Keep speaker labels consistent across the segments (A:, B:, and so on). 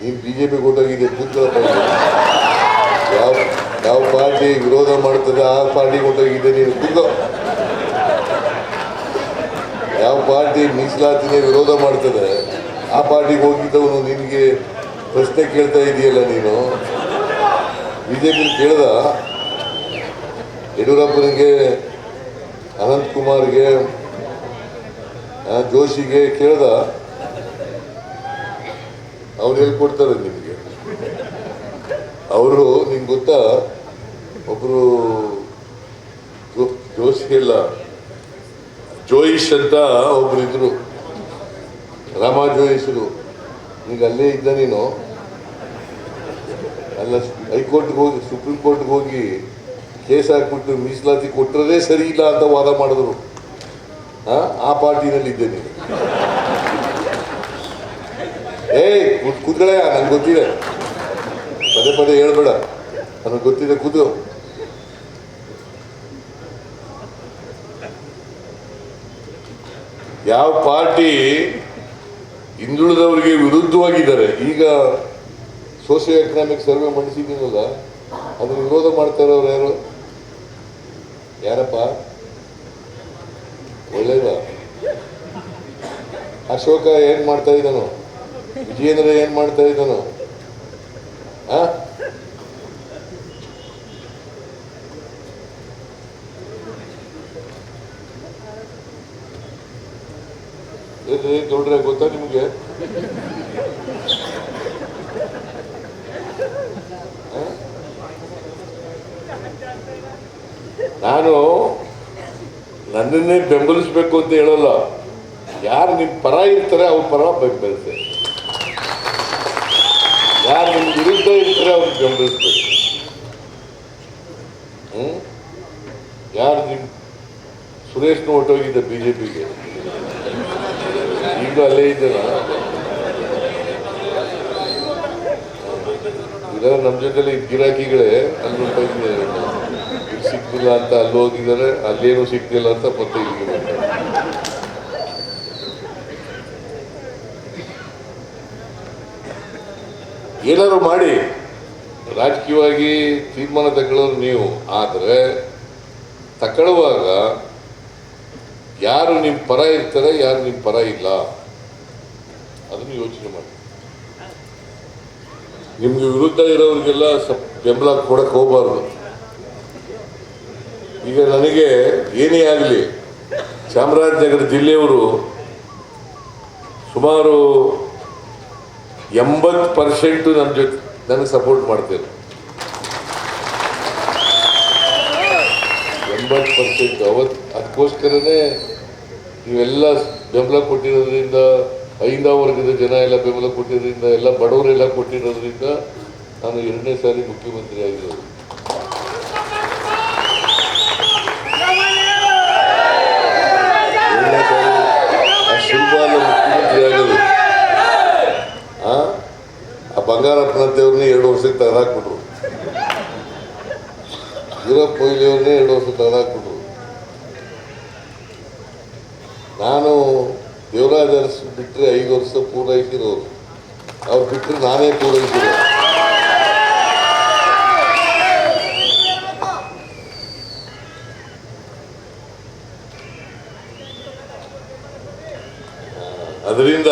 A: ನೀನು B J P ಯಾವ ಯಾವ ಪಾರ್ಟಿ ವಿರೋಧ ಮಾಡ್ತದೆ, ಆ ಪಾರ್ಟಿ ಕೊಟ್ಟೋಗಿದೆ ನೀನು ಕೂತ್ಕೋ ಯಾವ ಪಾರ್ಟಿ ಮೀಸಲಾತಿಗೆ ವಿರೋಧ ಮಾಡ್ತದೆ, ಆ ಪಾರ್ಟಿಗೆ ಹೋಗಿದ್ದವನು ನಿನಗೆ ಪ್ರಶ್ನೆ ಕೇಳ್ತಾ ಇದೆಯಲ್ಲ ನೀನು? ಬಿಜೆಪಿ ಕೇಳ್ದ? ಯಡಿಯೂರಪ್ಪನಿಗೆ, ಅನಂತಕುಮಾರ್ಗೆ ಜೋಶಿಗೆ ಕೇಳ್ದ? ಅವ್ರು ಹೇಳ್ಕೊಡ್ತಾರೆ ನಿಮಗೆ. ಅವರು ನಿಮ್ಗೆ ಗೊತ್ತಾ? ಒಬ್ಬರು ಜೋಶಿ ಇಲ್ಲ ಜೋಯಿಶ್ ಅಂತ ಒಬ್ರು ಇದ್ರು. ರಾಮ ಜೋಯಿಸರು ಈಗ ಅಲ್ಲೇ ಇದ್ದ ನೀನು? ಅಲ್ಲ, ಹೈಕೋರ್ಟ್ಗೆ ಹೋಗಿ, ಸುಪ್ರೀಂ ಕೋರ್ಟ್ಗೆ ಹೋಗಿ ಕೇಸ್ ಹಾಕ್ಬಿಟ್ಟು ಮೀಸಲಾತಿ ಕೊಟ್ಟರದೇ ಸರಿ ಇಲ್ಲ ಅಂತ ವಾದ ಮಾಡಿದ್ರು? ಆ ಪಾರ್ಟಿನಲ್ಲಿ ಇದ್ದೆ ನೀನು. ಏಯ್, ಕೂತ್ ಕೂತ್ಗಳೇ ನಂಗೆ ಗೊತ್ತಿದೆ. ಪದೇ ಪದೇ ಹೇಳ್ಬೇಡ. ನನಗೆ ಗೊತ್ತಿದೆ, ಕೂತು. ಯಾವ ಪಾರ್ಟಿ ಹಿಂದುಳಿದವರಿಗೆ ವಿರುದ್ಧವಾಗಿದ್ದಾರೆ, ಈಗ ಸೋಷಿಯೋ ಎಕನಾಮಿಕ್ ಸರ್ವೆ ಮಾಡಿಸಿದ್ದೀನಲ್ಲ ಅದ್ರ ವಿರೋಧ ಮಾಡ್ತಾ ಇರೋರು ಯಾರು? ಯಾರಪ್ಪ? ಒಳ್ಳೇದ? ಅಶೋಕ ಏನ್ ಮಾಡ್ತಾ ಇದ್ದಾನು? ವಿಜಯೇಂದ್ರ ಏನ್ ಮಾಡ್ತಾ ಇದ್ದಾನು? ಆ? ಗೌಡ್ರೆ, ಗೊತ್ತಾ ನಿಮಗೆ? ನಾನು ನನ್ನನ್ನೇ ಬೆಂಬಲಿಸ್ಬೇಕು ಅಂತ ಹೇಳಲ್ಲ. ಯಾರು ನಿಮ್ಮ ಪರ ಇರ್ತಾರೆ ಅವ್ರ ಪರ ಬೆಂಬಲಿಸ್ತೆ ಯಾರು ನಿಮ್ಮ ವಿರುದ್ಧ ಇರ್ತಾರೆ ಅವ್ರಿಗೆ ಬೆಂಬಲಿಸ್ಬೇಕು. ಹ್ಮ್? ಯಾರು ನಿಮ್ ಸುರೇಶ್ ಹೊಟ್ಟೋಗಿದ್ದ ಬಿ ಜೆ ಪಿಗೆ ಈಗಲೂ ಅಲ್ಲೇ ಇದ್ದಾನ? ಇದಾರೆ ನಮ್ಮ ಜೊತೆಲಿ ಗಿರಾಕಿಗಳೇ, ಅಲ್ಲಿ ಸಿಕ್ತಿಲ್ಲ ಅಂತ ಅಲ್ಲಿ ಹೋಗಿದ್ದಾರೆ, ಅಲ್ಲೇನು ಸಿಕ್ತಿಲ್ಲ ಅಂತ ಮತ್ತೆ ಇಲ್ಲಿಗೆ ಏನಾದ್ರು ಮಾಡಿ, ರಾಜಕೀಯವಾಗಿ ತೀರ್ಮಾನ ತಗೊಳ್ಳೋರು ನೀವು, ಆದರೆ ತಗೊಳ್ಳುವಾಗ ಯಾರು ನಿಮ್ಮ ಪರ ಇರ್ತಾರೆ, ಯಾರು ನಿಮ್ಮ ಪರ ಇಲ್ಲ, ಅದನ್ನು ಯೋಚನೆ ಮಾಡಿ. ನಿಮ್ಗೆ ವಿರುದ್ಧ ಇರೋರಿಗೆಲ್ಲ ಸ್ವಲ್ಪ ಬೆಂಬಲ ಕೊಡಕ್ಕೆ ಹೋಗಬಾರ್ದು. ಈಗ ನನಗೆ ಏನೇ ಆಗಲಿ, ಚಾಮರಾಜನಗರ ಜಿಲ್ಲೆಯವರು ಸುಮಾರು ಎಂಬತ್ತು ಪರ್ಸೆಂಟು ನನ್ನ ಜೊತೆ, ನನಗೆ ಸಪೋರ್ಟ್ ಮಾಡ್ತೇನೆ. ಎಂಬತ್ತು ಪರ್ಸೆಂಟ್ ಅವತ್ತು ಅದಕ್ಕೋಸ್ಕರನೇ ನೀವೆಲ್ಲ ಬೆಂಬಲ ಕೊಟ್ಟಿರೋದ್ರಿಂದ, ಐದಾ ವರ್ಗದ ಜನ ಎಲ್ಲ ಬೆಂಬಲ ಕೊಟ್ಟಿರೋದ್ರಿಂದ, ಎಲ್ಲ ಬಡವರೆಲ್ಲ ಕೊಟ್ಟಿರೋದ್ರಿಂದ ನಾನು ಎರಡನೇ ಸಾರಿ ಮುಖ್ಯಮಂತ್ರಿ ಆಗಿರೋದು ಎರಡನೇ ಸಾರಿ ಅಷ್ಟು ಸುಲಭ ಅಲ್ಲ ಮುಖ್ಯಮಂತ್ರಿ ಆಗೋದು ಆ ಆ ಬಂಗಾರಪ್ಪನಂತೆಯವ್ರನ್ನೇ ಎರಡು ವರ್ಷಕ್ಕೆ ತೆಗೆದಾಕ್ಬಿಟ್ರು. ವೀರಪ್ಪ ಮೊಯ್ಲಿಯವ್ರನ್ನೇ ಎರಡು ವರ್ಷ ತೆಗೆದಾಕ್ಬಿಟ್ರು. ನಾನು ದೇವರಾಜ್ ಅರಸು ಬಿಟ್ಟರೆ ಐದು ವರ್ಷ ಪೂರೈಸಿರೋರು. ಅವ್ರು ಬಿಟ್ಟರೆ ನಾನೇ ಪೂರೈಸಿರೋ ಅದರಿಂದ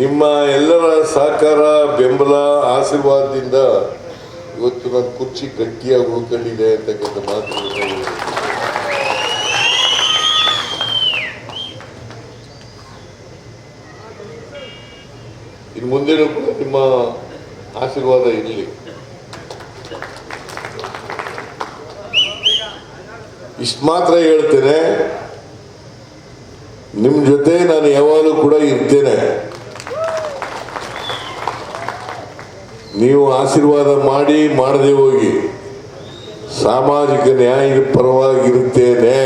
A: ನಿಮ್ಮ ಎಲ್ಲರ ಸಹಕಾರ, ಬೆಂಬಲ, ಆಶೀರ್ವಾದದಿಂದ ಇವತ್ತು ನನ್ನ ಕುರ್ಚಿ ಗಟ್ಟಿಯಾಗಿ ಉಳ್ಕೊಂಡಿದೆ ಅಂತಕ್ಕಂಥ ಮಾತು. ಇನ್ನು ಮುಂದಿನ ಕೂಡ ನಿಮ್ಮ ಆಶೀರ್ವಾದ ಇರಲಿ. ಇಷ್ಟು ಮಾತ್ರ ಹೇಳ್ತೇನೆ. ನಿಮ್ಮ ಜೊತೆ ನಾನು ಯಾವಾಗಲೂ ಕೂಡ ಇರ್ತೇನೆ. ನೀವು ಆಶೀರ್ವಾದ ಮಾಡಿ ಮಾಡದೆ ಹೋಗಿ ಸಾಮಾಜಿಕ ನ್ಯಾಯದ ಪರವಾಗಿರುತ್ತೇನೆ.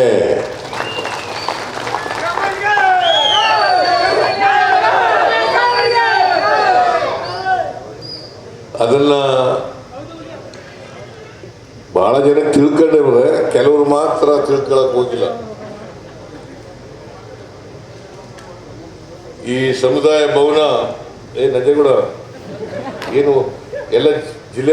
A: ಅದನ್ನ ಬಹಳ ಜನ ತಿಳ್ಕೊಂಡವ್ರೆ, ಕೆಲವರು ಮಾತ್ರ ತಿಳ್ಕೊಳಕ್ ಹೋಗಿಲ್ಲ. ಈ ಸಮುದಾಯ ಭವನ, ಏ ನಂಜೇಗೌಡ, ಏನು? ಎಲ್ಲ